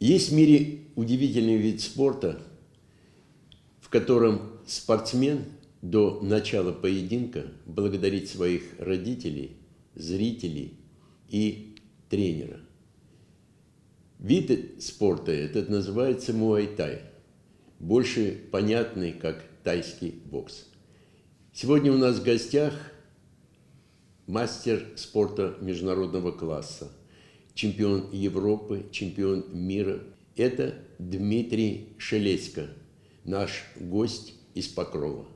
Есть в мире удивительный вид спорта, в котором спортсмен до начала поединка благодарит своих родителей, зрителей и тренера. Вид спорта этот называется муай-тай, больше понятный как тайский бокс. Сегодня у нас в гостях мастер спорта международного класса, чемпион Европы, чемпион мира. Это Дмитрий Шелесько, наш гость из Покрова.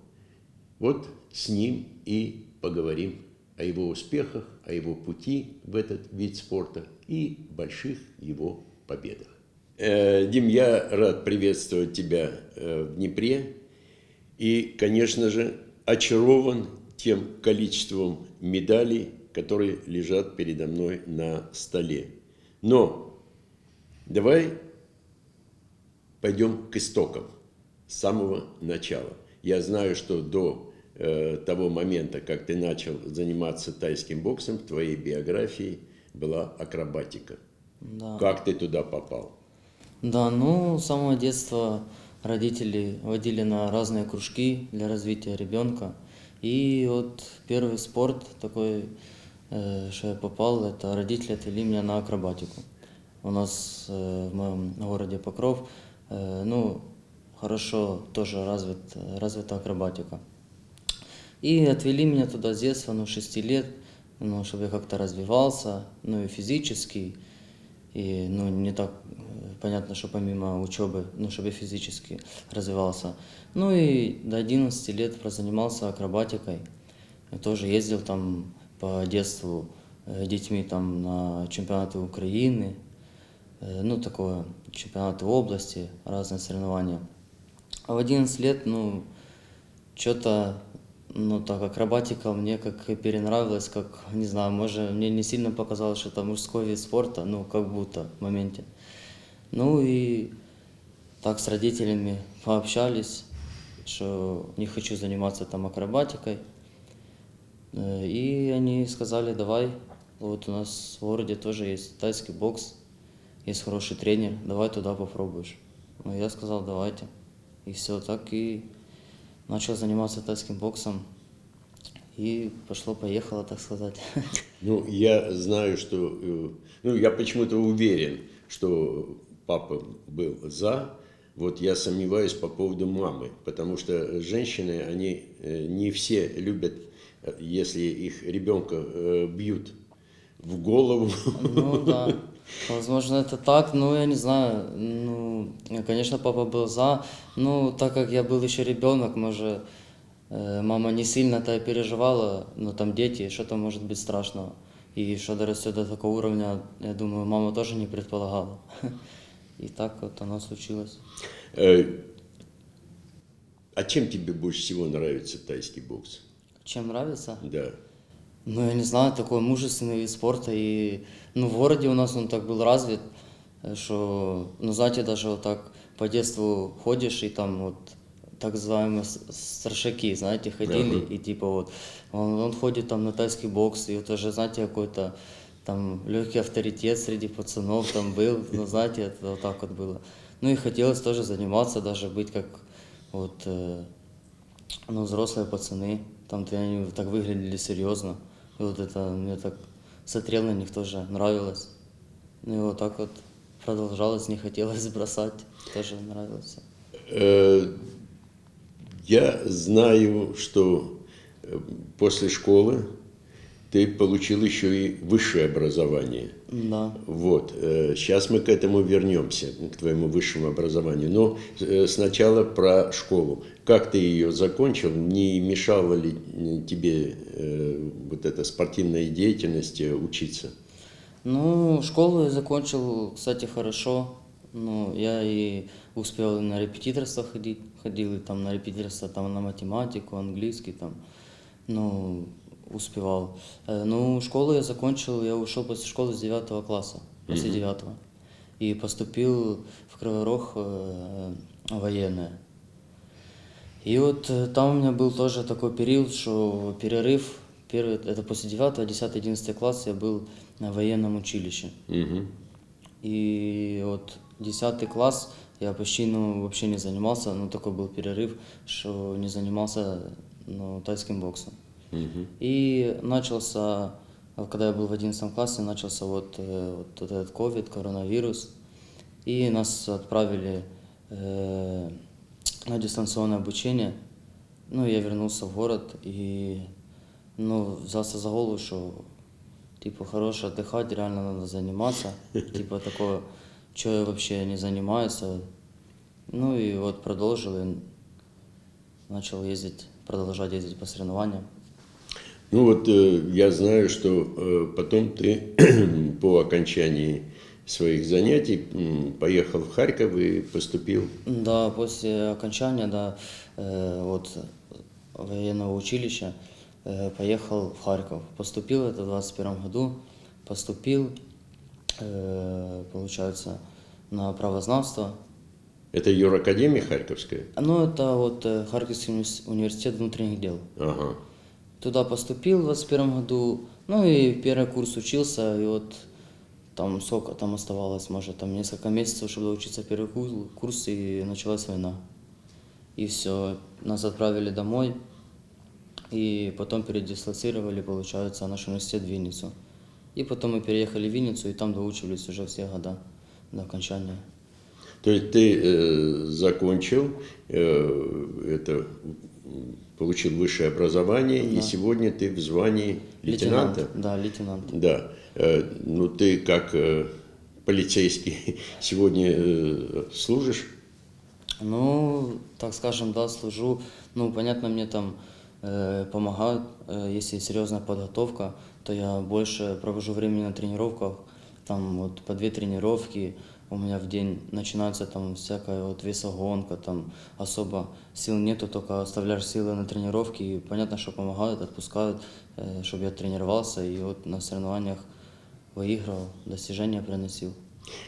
Вот с ним и поговорим о его успехах, о его пути в этот вид спорта и больших его победах. Э, Дим, я рад приветствовать тебя э, в Днепре и, конечно же, очарован тем количеством медалей, которые лежат передо мной на столе. Но давай пойдем к истокам с самого начала. Я знаю, что до э, того момента, как ты начал заниматься тайским боксом, в твоей биографии была акробатика. Да. Как ты туда попал? Да, ну, с самого детства родители водили на разные кружки для развития ребенка. И вот первый спорт такой, что я попал, это родители отвели меня на акробатику. У нас в моем городе Покров, ну, хорошо тоже развит, развита акробатика. И отвели меня туда с детства, ну, 6 лет, ну, чтобы я как-то развивался, ну, и физически, и, ну, не так понятно, что помимо учебы, ну, чтобы я физически развивался. Ну, и до 11 лет прозанимался акробатикой. Я тоже ездил там по детству э, детьми там на чемпионаты Украины, э, ну, такое, чемпионаты области, разные соревнования. А в 11 лет, ну, что-то, ну, так, акробатика мне как перенравилась, как, не знаю, может, мне не сильно показалось, что это мужской вид спорта, ну, как будто в моменте. Ну, и так с родителями пообщались, что не хочу заниматься там акробатикой. Э, И они сказали, давай, вот у нас в городе тоже есть тайский бокс, есть хороший тренер, давай туда попробуешь. Ну, я сказал, давайте. И все, так и начал заниматься тайским боксом. И пошло-поехало, так сказать. Ну, я знаю, что... э, Ну, я почему-то уверен, что папа был за. Вот я сомневаюсь по поводу мамы, потому что женщины, они э, не все любят, если их ребенка э, бьют в голову. Ну да, возможно это так, но я не знаю. Ну, конечно, папа был за. Ну, так как я был еще ребенок, может, э, мама не сильно-то переживала, но там дети, что-то может быть страшного. И что дорастет до такого уровня, я думаю, мама тоже не предполагала. И так вот оно случилось. Э, А чем тебе больше всего нравится тайский бокс? Чем нравится? Да. Ну, я не знаю, такой мужественный вид спорта. И, ну, в городе у нас он так был развит, что, ну, знаете, даже вот так по детству ходишь, и там вот так называемые старшаки, знаете, ходили, Ага. и типа вот он, он ходит там на тайский бокс, и вот уже, знаете, какой-то там легкий авторитет среди пацанов там был, ну, знаете, это вот так вот было. Ну, и хотелось тоже заниматься, даже быть как вот, э, ну, взрослые пацаны, там-то они так выглядели серьезно. И вот это мне так смотрел на них тоже нравилось. Ну и вот так вот продолжалось, не хотелось бросать, тоже нравилось. Э, Я знаю, что э, после школы ты получил еще и высшее образование. Да. Вот. Сейчас мы к этому вернемся, к твоему высшему образованию. Но э, сначала про школу. Как ты ее закончил? Не мешала ли э, тебе э, вот эта спортивная деятельность э, учиться? Ну, школу я закончил, кстати, хорошо. Ну, я и успел на репетиторство ходить, ходил и там на репетиторство, там на математику, английский там, ну, успевал. Э, Ну, школу я закончил, я ушел после школы с 9 класса, после 9 и поступил в Кривой Рог э, военное. И вот э, там у меня был тоже такой период, что перерыв, первый, это после 9, 10, 11 класса я был на военном училище. Мгм. И вот 10 класс я почти ну, вообще не занимался, ну такой был перерыв, что не занимался ну, тайским боксом. И начался, когда я был в 11 классе, начался вот, э, вот этот ковид, коронавирус. И нас отправили э, на дистанционное обучение. Ну, я вернулся в город и ну, взялся за голову, что типа хорошо отдыхать, реально надо заниматься. Типа такое, что я вообще не занимаюсь. Ну и вот продолжил и начал ездить, продолжать ездить по соревнованиям. Ну вот э, я знаю, что э, потом ты по окончании своих занятий поехал в Харьков и поступил. Да, после окончания, да, э, вот военного училища э, поехал в Харьков. Поступил это в 21 году, поступил, э, получается, на правознавство. Это юракадемия Харьковская? Ну, это вот Харьковский уни- университет внутренних дел. Ага. Туда поступил в 21 году, ну и первый курс учился, и вот там сколько там оставалось, может, там несколько месяцев, чтобы учиться первый курс, и началась война. И все, нас отправили домой, и потом передислоцировали, получается, наш университет в Винницу. И потом мы переехали в Винницу, и там доучивались уже все года до окончания. То есть ты э, закончил э, это, получил высшее образование, и Да. сегодня ты в звании лейтенанта? Да, лейтенант. Да. Э, ну ты как э, полицейский сегодня э, служишь? Ну, так скажем, да, служу. Ну, понятно, мне там э, помогают, э, если серьезная подготовка, то я больше провожу времени на тренировках. Там вот по две тренировки у меня в день начинается там всякая вот весогонка, там особо сил нету, только оставляешь силы на тренировки, и понятно, что помогают, отпускают, э, чтобы я тренировался, и вот на соревнованиях выигрывал, достижения приносил.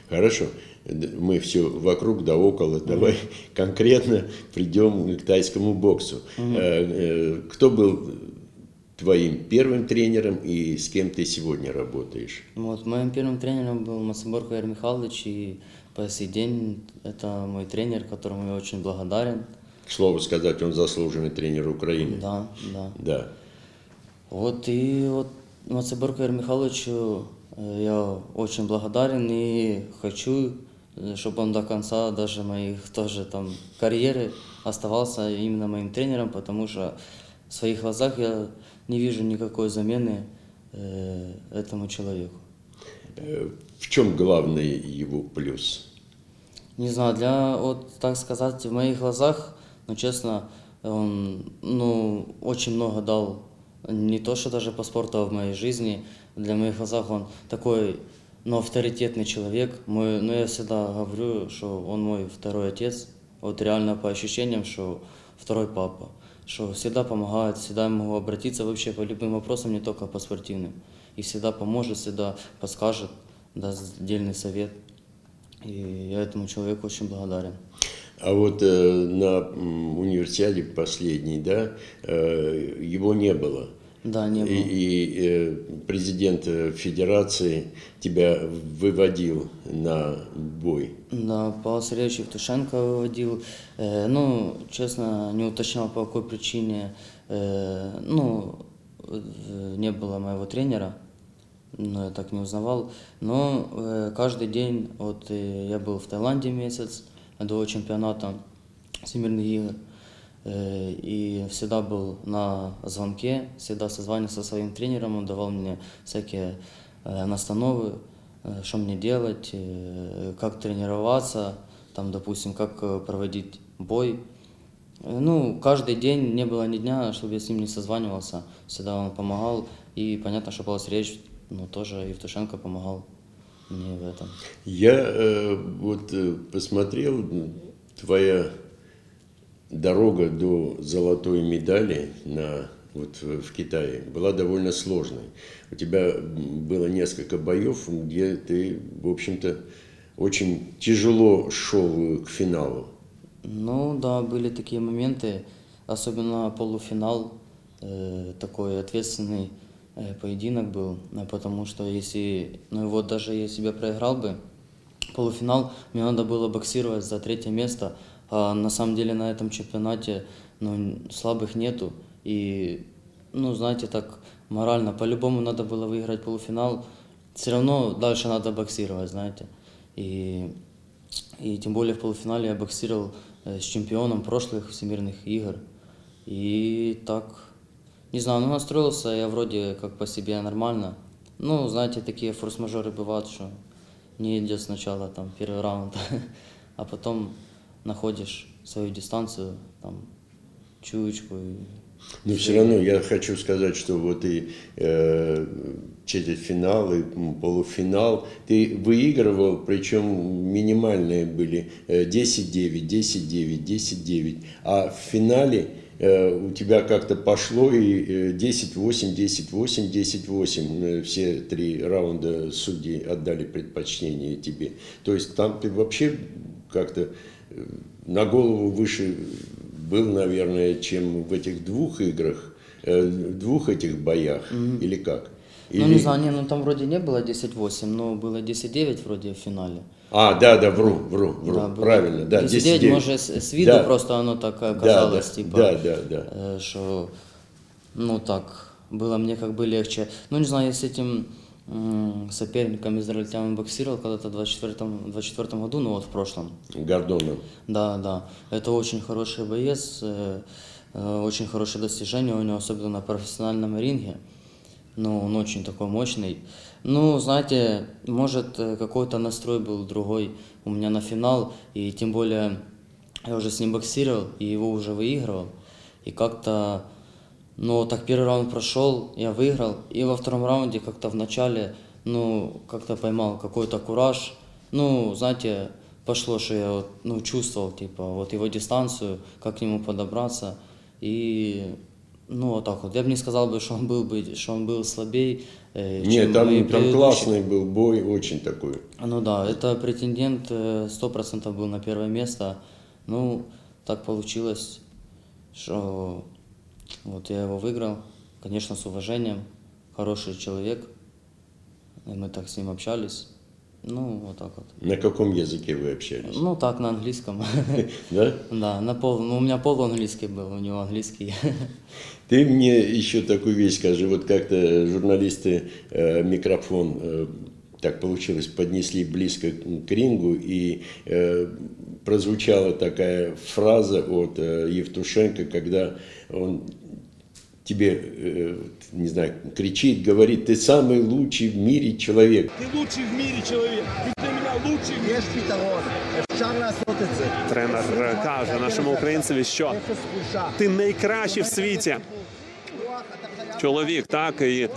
Хорошо. Мы все вокруг да около. Давай конкретно придем к тайскому боксу. Э, Кто был твоим первым тренером и с кем ты сегодня работаешь? Вот, моим первым тренером был Мацеборко Игорь Михайлович, и по сей день это мой тренер, которому я очень благодарен. К слову сказать, он заслуженный тренер Украины. Да, да. Да. Вот и вот Мацеборко Игорю Михайловичу я очень благодарен и хочу, э, чтобы он до конца даже моих тоже там карьеры оставался именно моим тренером, потому что в своих глазах я не вижу никакой замены э, этому человеку. Э, В чем главный его плюс? Не знаю, для, вот так сказать, в моих глазах, ну, честно, он, ну, очень много дал, не то, что даже по спорту, а в моей жизни. Для моих глазах он такой, ну, авторитетный человек. Мой, ну, я всегда говорю, что он мой второй отец. Вот реально по ощущениям, что второй папа. Что всегда помогает, всегда могу обратиться вообще по любым вопросам, не только по спортивным. И всегда поможет, всегда подскажет, даст отдельный совет. И я этому человеку очень благодарен. А вот э, на универсиаде последней, да, э, его не было. Да, не И, было. и, э, президент э, федерации тебя выводил на бой. Да, Павел Сергеевич Евтушенко выводил. Э, ну, честно, не уточнял, по какой причине. Ну, не было моего тренера, но я так не узнавал. Но каждый день, вот я был в Таиланде месяц до чемпионата Всемирных игр. И всегда был на звонке, всегда созванивался со своим тренером, он давал мне всякие настановы, что мне делать, э, как тренироваться, там, допустим, как э, проводить бой. Э, Ну, каждый день не было ни дня, чтобы я с ним не созванивался. Всегда он помогал. И понятно, что Павел Сергеевич, ну, тоже Евтушенко помогал мне в этом. Я э, вот посмотрел, твоя дорога до золотой медали на, вот, в Китае была довольно сложной. У тебя было несколько боев, где ты, в общем-то, очень тяжело шел к финалу. Ну да, были такие моменты, особенно полуфинал, э, такой ответственный э, поединок был, э, потому что если, ну вот даже если я проиграл бы, полуфинал, мне надо было боксировать за третье место, а на самом деле на этом чемпионате ну, слабых нету, и, ну, знаете, так морально, по-любому надо было выиграть полуфинал, все равно дальше надо боксировать, знаете, и, и тем более в полуфинале я боксировал э, с чемпионом прошлых всемирных игр, и так, не знаю, ну настроился я вроде как по себе нормально. Ну, знаете, такие форс-мажоры бывают, что не идет сначала там первый раунд, а потом находишь свою дистанцию, там, чуечку. И... Но все равно я хочу сказать, что вот и э, четвертьфинал, и полуфинал ты выигрывал, причем минимальные были э, 10-9, 10-9, 10-9. А в финале э, у тебя как-то пошло и э, 10-8, 10-8, 10-8. Э, Все три раунда судьи отдали предпочтение тебе. То есть там ты вообще как-то на голову выше был, наверное, чем в этих двух играх, э, в двух этих боях, или как? Ну, не Или- знаю, не, ну там вроде не было 10-8, но было 10-9 вроде в финале. А, да, да, вру, вру, вру, Да, правильно, да, 10-9, 10-9. может, с, с виду Да. просто оно так Да, оказалось, да, типа, да, да, да. э, что, ну так, было мне как бы легче. Ну, не знаю, я с этим соперником израильтянам боксировал когда-то в 24 24 году, ну вот в прошлом. Гордонов. Да, да. Это очень хороший боец, э, э, очень хорошее достижение у него, особенно на профессиональном ринге. Ну, он очень такой мощный. Ну, знаете, может, э, какой-то настрой был другой у меня на финал, и тем более я уже с ним боксировал, и его уже выигрывал. И как-то, вот так первый раунд прошел, я выиграл, и во втором раунде как-то в начале, ну, как-то поймал какой-то кураж. Ну, знаете, пошло, что я вот, ну, чувствовал, типа, вот его дистанцию, как к нему подобраться. И, ну, вот так вот. Я бы не сказал бы, что он был, бы, что он был слабее, э, Нет, чем там, мои там классный был бой, очень такой. Ну да, это претендент э, сто процентов был на первое место. Ну, так получилось, что вот я его выиграл, конечно, с уважением, хороший человек, и мы так с ним общались. Ну, вот так вот. На каком языке вы общались? Ну, так, на английском. Да? Да, на пол, ну, у меня полуанглийский был, у него английский. Ты мне еще такую вещь скажи. Вот как-то журналисты э, микрофон, э, так получилось, поднесли близко к рингу, и э, прозвучала такая фраза от э, Евтушенко, когда он тебе, э, не знаю, кричит, говорит, ты самый лучший в мире человек. Ты лучший в мире человек, ты меня лучший. Есть. Тренер каже нашому українцеві, що ти найкращий в світі. Чоловік, так, і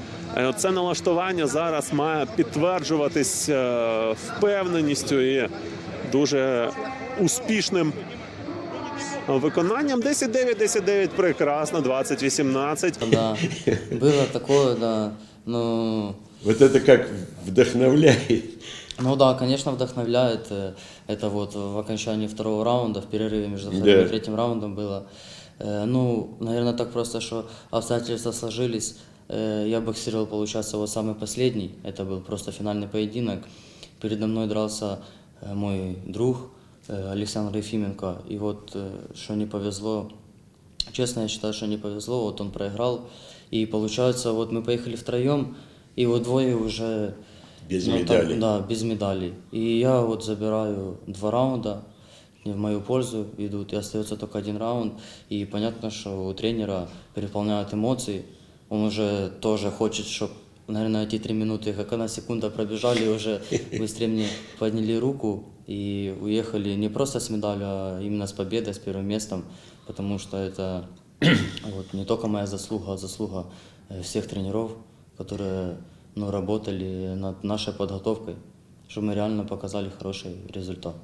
це налаштування зараз має підтверджуватись е, впевненістю і дуже успішним виконанням. 10-9, 10-9, прекрасно, 20-18. Да, было такое, да, ну... Вот это как вдохновляет. Ну да, конечно, вдохновляет. э, Это вот в окончании второго раунда, в перерыве между вторым Да. и третьим раундом было. Э, Ну, наверное, так просто, что обстоятельства сложились. Э, Я боксировал, получается, вот самый последний. Это был просто финальный поединок. Передо мной дрался э, мой друг э, Александр Ефименко. И вот, что не повезло, Честно, я считаю, что не повезло. Вот он проиграл. И получается, вот мы поехали втроем, и вот двое уже... Без ну, медалей. да, без медалей. И я вот забираю два раунда, и в мою пользу идут, и остается только один раунд. И понятно, что у тренера переполняют эмоции. Он уже тоже хочет, чтобы, наверное, эти три минуты, как одна секунда пробежали, уже быстрее мне подняли руку и уехали не просто с медалью, а именно с победой, с первым местом, потому что это вот, не только моя заслуга, а заслуга э, всех тренеров, которые ну, работали над нашей подготовкой, чтобы мы реально показали хороший результат.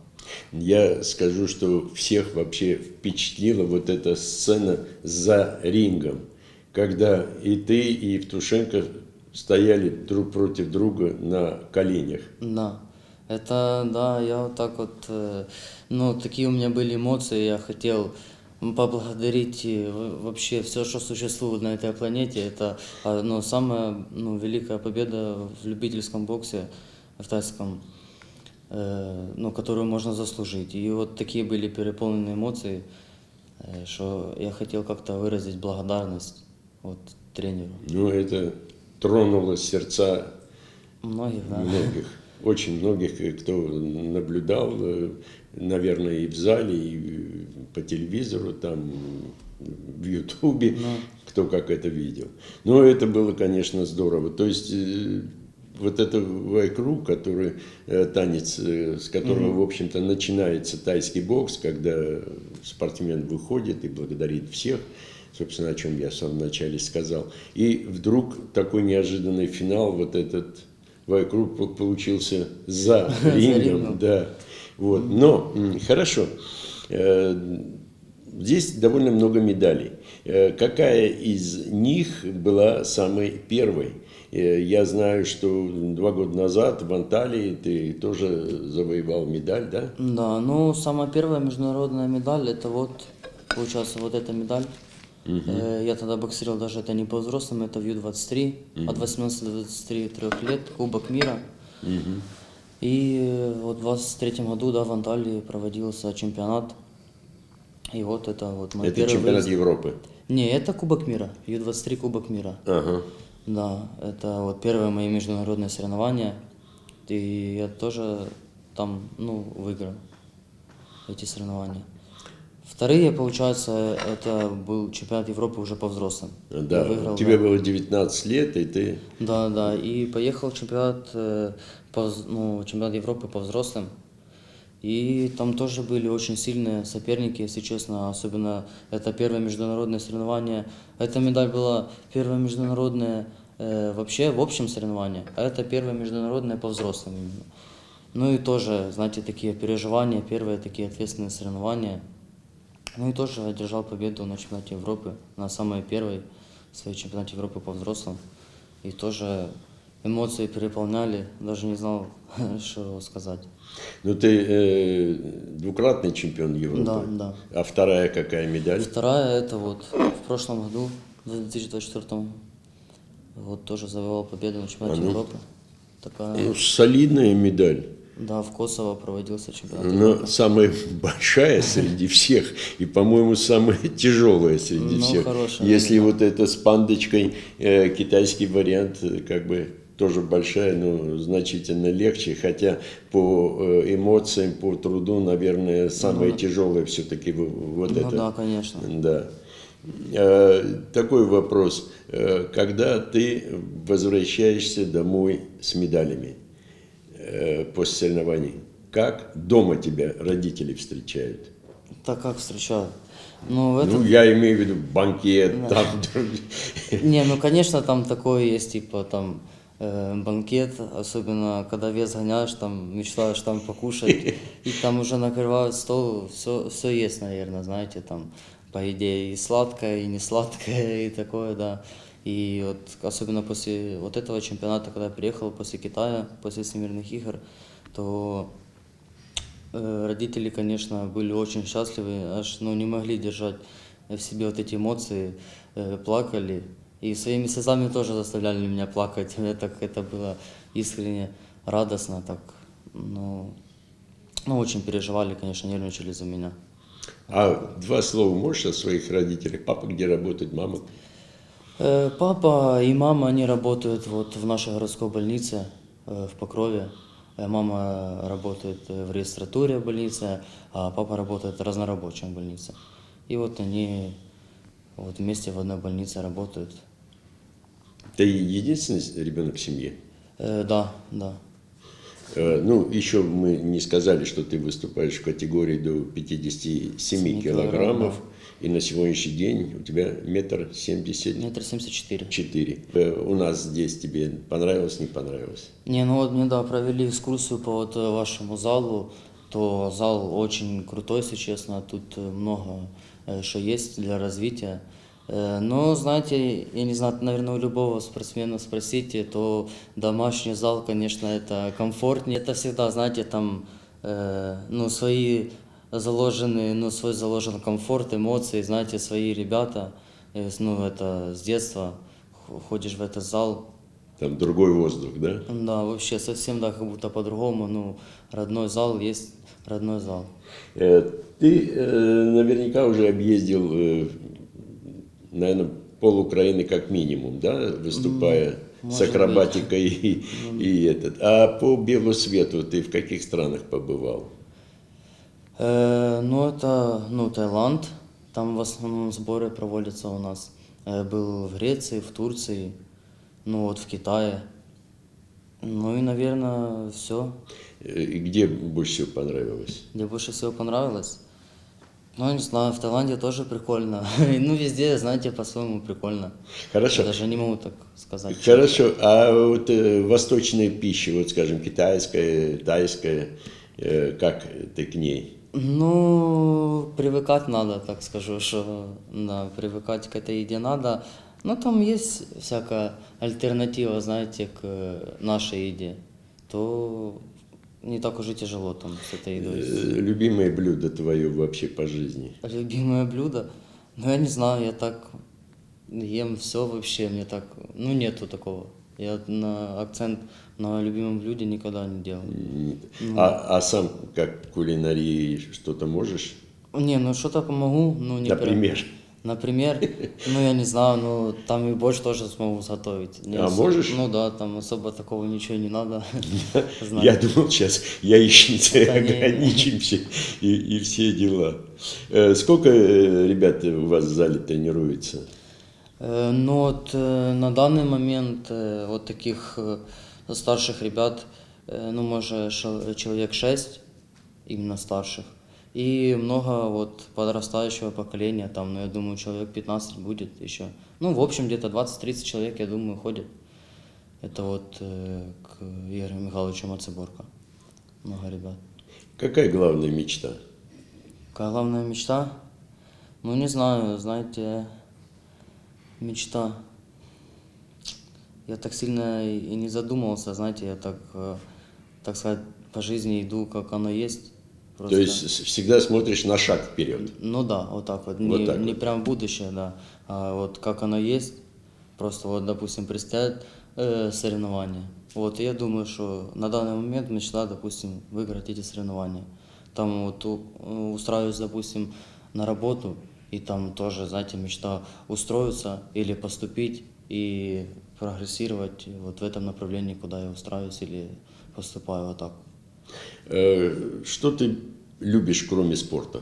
Я скажу, что всех вообще впечатлила вот эта сцена за рингом, когда и ты, и Евтушенко стояли друг против друга на коленях. Да, это, да, я вот так вот, э, ну, такие у меня были эмоции, я хотел поблагодарить э, вообще все, что существует на этой планете. Это, а, ну, самая, ну, великая победа в любительском боксе, в тайском. э, ну, которую можно заслужить. И вот такие были переполненные эмоции, э, что я хотел как-то выразить благодарность вот тренеру. Ну, это тронуло сердца Многих, да. многих, очень многих, кто наблюдал, э, наверное, и в зале, и по телевизору, там, в Ютубе, кто как это видел. Но это было, конечно, здорово. То есть э, вот это вайкру, который э, танец, с которого, в общем-то, начинается тайский бокс, когда спортсмен выходит и благодарит всех, собственно, о чем я в самом начале сказал. И вдруг такой неожиданный финал, вот этот вайкру по- получился за рингом. да. Вот. Но хорошо. Э, Здесь довольно много медалей. Э, Какая из них была самой первой? Э, Я знаю, что два года назад в Анталии ты тоже завоевал медаль, да? Да, ну, самая первая международная медаль, это вот, получается, вот эта медаль. Э, Я тогда боксировал даже это не по взрослым, это в Ю-23, от 18 до 23 лет, Кубок мира. И э, вот в 23 году, да, в Анталии проводился чемпионат. И вот это вот мой Это первый чемпионат выезд. Европы. Не, это Кубок мира, Ю-23 Кубок мира. Ага. Да, это вот первые мои международные соревнования. И я тоже там, ну, выиграл эти соревнования. Вторые, получается, это был чемпионат Европы уже по взрослым. Я Да, выиграл, тебе да. было 19 лет, и ты... Да, да, и поехал чемпионат, э, по, ну, чемпионат Европы по взрослым. И там тоже были очень сильные соперники, если честно, особенно это первое международное соревнование. Эта медаль была первое международное э, вообще в общем соревновании, а это первое международное по взрослым именно. Ну и тоже, знаете, такие переживания, первые такие ответственные соревнования. Ну и тоже одержал победу на чемпионате Европы, на самой первой своей чемпионате Европы по взрослым. И тоже эмоции переполняли, даже не знал, что сказать. Ну, ты э, двукратный чемпион Европы. Да, да. А вторая какая медаль? Вторая это вот в прошлом году, в 2024 вот тоже завоевал победу на чемпионате А ну. Европы. Такая, Ну, солидная медаль. Да, в Косово проводился чемпионат Но самая большая среди всех и, по-моему, самая тяжелая среди Ну, всех. хорошая, Если да. вот это с пандочкой э, китайский вариант, э, как бы тоже большая, но значительно легче, хотя по э, эмоциям, по труду, наверное, самое тяжелое все-таки вот Ну это. да, конечно. Да. Э, Такой вопрос. Когда ты возвращаешься домой с медалями после соревнований, как дома тебя родители встречают? Так как встречают? Ну, это Ну, я имею в виду банкет, там. Не, ну конечно там такое есть, типа там э, банкет, особенно когда вес гоняешь, там мечтаешь там покушать, и там уже накрывают стол, все, все есть, наверное, знаете, там по идее и сладкое, и не сладкое, и такое, да. И вот особенно после вот этого чемпионата, когда я приехал после Китая, после Всемирных игр, то Э, Родители, конечно, были очень счастливы, аж ну, не могли держать в себе вот эти эмоции, э, плакали. И своими слезами тоже заставляли меня плакать. Это, это было искренне радостно, так, ну, ну, очень переживали, конечно, нервничали за меня. А два слова можешь о своих родителях? Папа где работает, мама? Э, Папа и мама, они работают вот в нашей городской больнице э, в Покрове. Э, Мама работает в регистратуре больницы, а папа работает в больнице. И вот они вот вместе в одной больнице работают. Ты единственный ребенок в семье? Э, Да, да. Э, Ну, еще мы не сказали, что ты выступаешь в категории до 57 Семи килограммов, килограмм, и на сегодняшний день у тебя метр семьдесят Метр семьдесят четыре. четыре. Э, У нас здесь тебе понравилось, не понравилось? Не, ну вот мне, да, провели экскурсию по вот э, вашему залу, то зал очень крутой, если честно, тут э, много что есть для развития. Но, знаете, я не знаю, наверное, у любого спортсмена спросите, то домашний зал, конечно, это комфортнее. Это всегда, знаете, там, э, ну, свои заложенные, ну, свой заложен комфорт, эмоции, знаете, свои ребята, э, с- ну, это с детства ходишь в этот зал, Там другой воздух, да? Да, вообще совсем, да, как будто по-другому. Ну, родной зал есть родной зал. Э, Ты э, наверняка уже объездил, наверное, пол Украины как минимум, да, выступая с может акробатикой и, и этот. А по белу свету ты в каких странах побывал? Э, ну, это, ну, Таиланд. Там в основном сборы проводятся у нас. Э, был в Греции, в Турции, ну, вот в Китае. Ну и, наверное, все. Э, И где больше всего понравилось? Где больше всего понравилось? Ну, не знаю, в Таиланде тоже прикольно. Ну, везде, знаете, по-своему прикольно. Хорошо. Я даже не могу так сказать. Хорошо, а вот э, восточная пища, вот скажем, китайская, тайская, э, как ты к ней? Ну, привыкать надо, так скажу, что да, привыкать к этой еде надо. Но там есть всякая альтернатива, знаете, к э, нашей еде. То не так уж и тяжело там с этой едой. Э, Любимое блюдо твое вообще по жизни? Любимое блюдо? Ну, я не знаю, я так ем все вообще, мне так, ну, нету такого. Я на акцент на любимом блюде никогда не делал. А, а сам как кулинарии что-то можешь? Не, ну что-то помогу, ну не прям- Например? Например, ну я не знаю, ну там и борщ тоже смогу сготовить. Не А осо- можешь? Ну да, там особо такого ничего не надо. знать. Я думал, сейчас не. ограничимся и, и все дела. Э, Сколько э, ребят у вас в зале тренируется? Э, Ну вот на данный момент вот таких старших ребят, э, ну может человек шесть, именно старших. И много вот подрастающего поколения, там, ну я думаю, человек 15 будет еще. Ну, в общем, где-то 20-30 человек, я думаю, ходит. Это вот э, к Игорю Михайловичу Мацеборко. Много ребят. Какая главная мечта? Какая главная мечта? Ну, не знаю, знаете, мечта. Я так сильно и не задумывался, знаете, я так, э, так сказать, по жизни иду, как оно есть. То есть всегда смотришь на шаг вперед. Ну да, вот так вот. Вот не, так не вот. прям будущее, да. А вот как оно есть. Просто вот, допустим, предстоят э, соревнования. Вот, и я думаю, что на данный момент мечта, допустим, выиграть эти соревнования. Там вот у- устраиваюсь, допустим, на работу, и там тоже, знаете, мечта устроиться или поступить и прогрессировать вот в этом направлении, куда я устраиваюсь или поступаю вот так. Э, Что ты любишь, кроме спорта?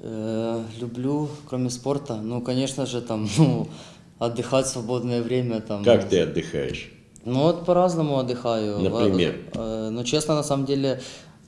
Э, люблю, кроме спорта, ну, конечно же, там, ну, отдыхать в свободное время, там. Как ты отдыхаешь? Ну, вот по-разному отдыхаю. Например? Э, ну, честно, на самом деле,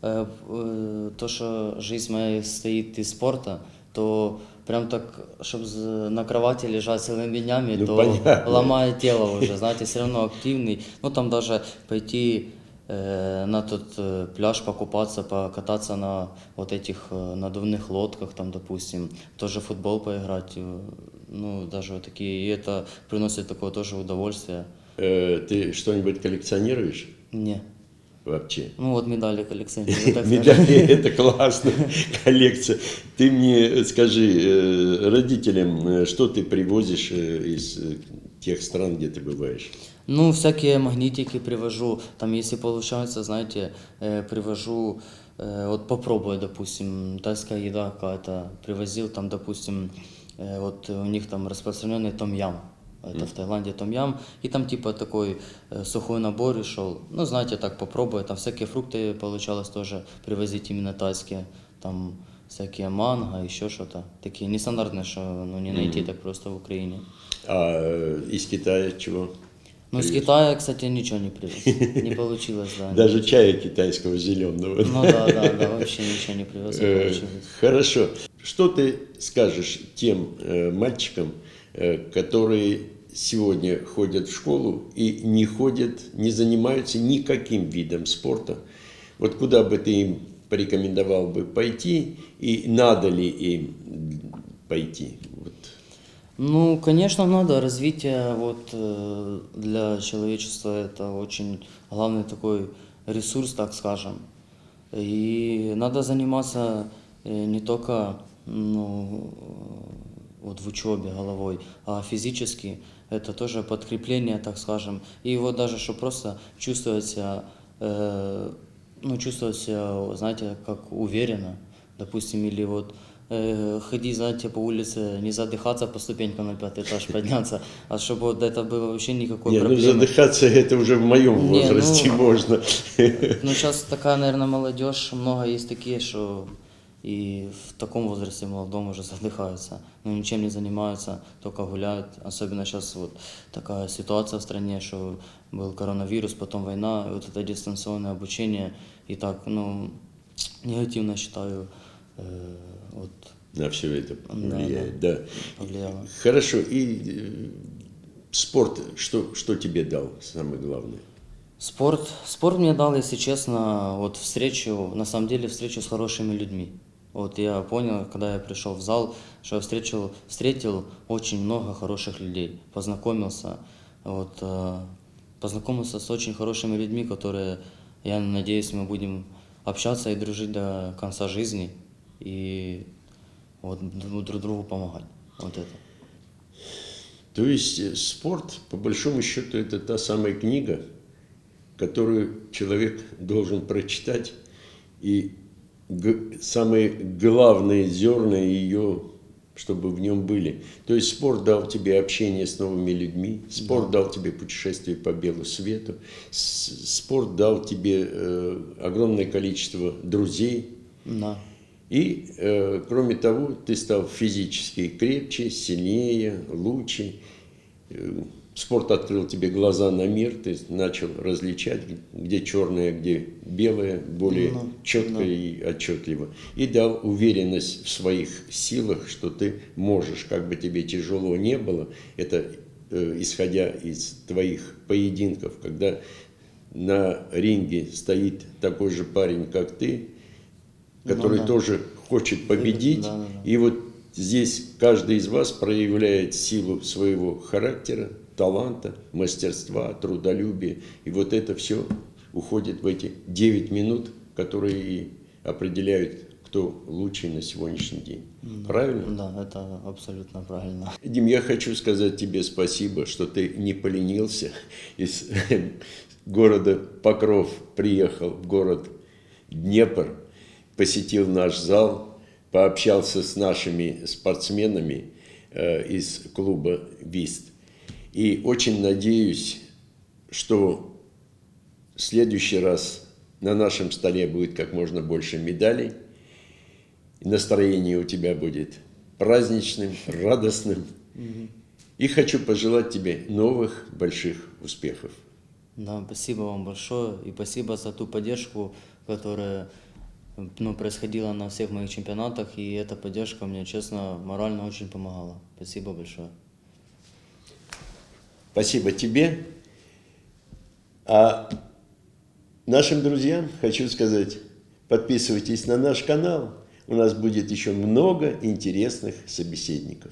то, что жизнь моя состоит из спорта, то прям так, чтобы на кровати лежать целыми днями, Ну, то понятно. ломает тело уже, знаете, все равно активный. Ну, там даже пойти э, на тот э, пляж покупаться, покататься на вот этих э, надувных лодках, там, допустим, тоже в футбол поиграть, э, ну, даже вот такие, и это приносит такое тоже удовольствие. Э, Ты что-нибудь коллекционируешь Не. Вообще? Ну вот медали скажем. Медали – это классно, коллекция. Ты мне скажи, э, родителям, э, что ты привозишь э, из э, тех стран, где ты бываешь? Ну, всякие магнитики привожу. Там, если получается, знаете, э, привожу, э, вот попробую, допустим, тайская еда какая-то. Привозил там, допустим, э, вот у них там распространенный том-ям. Это в Таиланде том-ям. И там типа такой э, сухой набор и шел. Ну, знаете, так попробую. Там всякие фрукты получалось тоже привозить именно тайские. Там всякие манго, еще что-то. Такие нестандартные, что ну, не найти так просто в Украине. А э, из Китая чего? Ну, с Привез? Китая, кстати, ничего не привез. Не получилось, да. Даже чая китайского зеленого. Ну да, да, да, вообще ничего не привез, не Э, получилось. Хорошо. Что ты скажешь тем э, мальчикам, э, которые сегодня ходят в школу и не ходят, не занимаются никаким видом спорта? Вот куда бы ты им порекомендовал бы пойти и надо ли им пойти? Вот. Ну, конечно, надо. Развитие вот э, для человечества это очень главный такой ресурс, так скажем. И надо заниматься э, не только ну, вот в учебе головой, а физически это тоже подкрепление, так скажем. И вот даже, что просто чувствовать себя, э, ну, чувствовать себя, знаете, как уверенно, допустим, или вот э, ходить, знаете, по улице, не задыхаться по ступенькам на пятый этаж подняться, а чтобы вот это было вообще никакой Не, ну проблемы. задыхаться это уже в моем Не, ну- возрасте можно. Ну, сейчас такая, наверное, молодежь, много есть такие, что и в таком возрасте молодом уже задыхаются, но ничем не занимаются, только гуляют. Особенно сейчас вот такая ситуация в стране, что был коронавирус, потом война, вот это дистанционное обучение, и так, ну, негативно считаю, э, вот На все это Да, влияет, да. повлияло. Хорошо, и э, спорт, что, что тебе дал, самое главное? Спорт, спорт мне дал, если честно, вот встречу, на самом деле встречу с хорошими людьми. Вот я понял, когда я пришел в зал, что я встретил, встретил очень много хороших людей, познакомился, вот, э, познакомился с очень хорошими людьми, которые, я надеюсь, мы будем общаться и дружить до конца жизни и вот друг друг другу помогать. Вот это. То есть э, спорт, по большому счету, это та самая книга, которую человек должен прочитать, и самые главные зерна ее, чтобы в нем были. То есть спорт дал тебе общение с новыми людьми, спорт дал тебе путешествие по белу свету, спорт дал тебе э, огромное количество друзей, Да. и, э, кроме того, ты стал физически крепче, сильнее, лучше. Э, Спорт открыл тебе глаза на мир, ты начал различать, где черное, где белое, более Ну, четко да. и отчетливо. И дал уверенность в своих силах, что ты можешь, как бы тебе тяжело не было, это э, исходя из твоих поединков, когда на ринге стоит такой же парень, как ты, который Ну да. тоже хочет победить. Да, да, да. И вот здесь каждый из вас проявляет силу своего характера, таланта, мастерства, трудолюбия. И вот это все уходит в эти 9 минут, которые и определяют, кто лучший на сегодняшний день. Правильно? Да, это абсолютно правильно. Дим, я хочу сказать тебе спасибо, что ты не поленился из города Покров, приехал в город Днепр, посетил наш зал, пообщался с нашими спортсменами э, из клуба «Вист». И очень надеюсь, что в следующий раз на нашем столе будет как можно больше медалей, и настроение у тебя будет праздничным, радостным. И хочу пожелать тебе новых больших успехов. Да, спасибо вам большое и спасибо за ту поддержку, которая ну, происходила на всех моих чемпионатах, и эта поддержка мне, честно, морально очень помогала. Спасибо большое. Спасибо тебе. А нашим друзьям хочу сказать, подписывайтесь на наш канал. У нас будет еще много интересных собеседников.